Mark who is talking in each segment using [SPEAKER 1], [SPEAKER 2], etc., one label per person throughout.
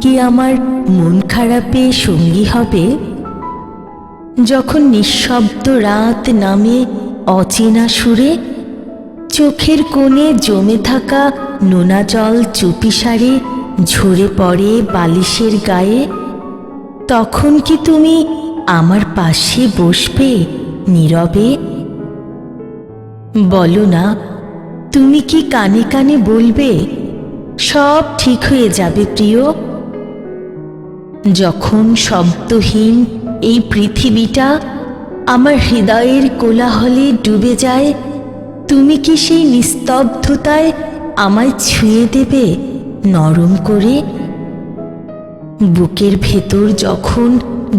[SPEAKER 1] কি আমার মন খারাপে সঙ্গী হবে? যখন নিঃশব্দ রাত নামে অচেনা সুরে, চোখের কোণে জমে থাকা নোনা জল চুপিসারে ঝরে পড়ে বালিশের গায়ে, তখন কি তুমি আমার পাশে বসবে নীরবে? বলো না, তুমি কি কানে কানে বলবে সব ঠিক হয়ে যাবে প্রিয়। যখন শব্দহীন এই পৃথিবীটা আমার হৃদয়ের কোলাহলে ডুবে যায়, তুমি কি সেই নিস্তব্ধতায় আমায় ছুঁয়ে দেবে নরম করে? বুকের ভেতর যখন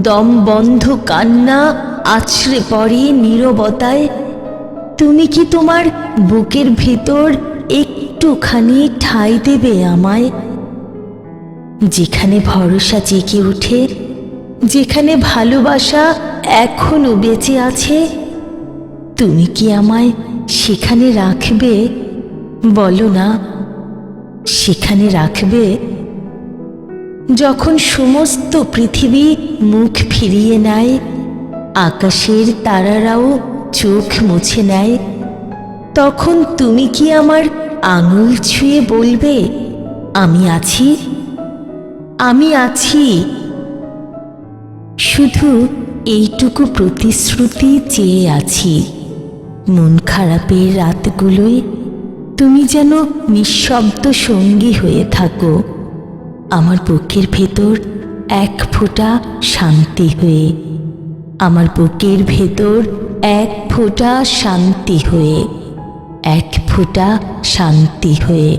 [SPEAKER 1] দম বন্ধ, কান্না, আছড়ে পড়ে নীরবতায়, তুমি কি তোমার বুকের ভেতর একটুখানি ঠাঁই দেবে আমায়। যেখানে ভরসা জেগে ওঠে, যেখানে ভালোবাসা এখনও বেঁচে আছে, তুমি কি আমায় সেখানে রাখবে? বলো না, সেখানে রাখবে? যখন সমস্ত পৃথিবী মুখ ফিরিয়ে নেয়, আকাশের তারারাও চোখ মুছে নেয়, তখন তুমি কি আমার আঙুল ছুঁয়ে বলবে, আমি আছি আমি আছি। শুধু এইটুকু প্রতিশ্রুতি চেয়ে আছি। মন খারাপের রাতগুলোয় তুমি যেন নিঃশব্দ সঙ্গী হয়ে থাকো। আমার বুকের ভেতর এক ফোঁটা শান্তি হয়ে, আমার বুকের ভেতর এক ফোঁটা শান্তি হয়ে। এক ফুটা শান্তি হয়ে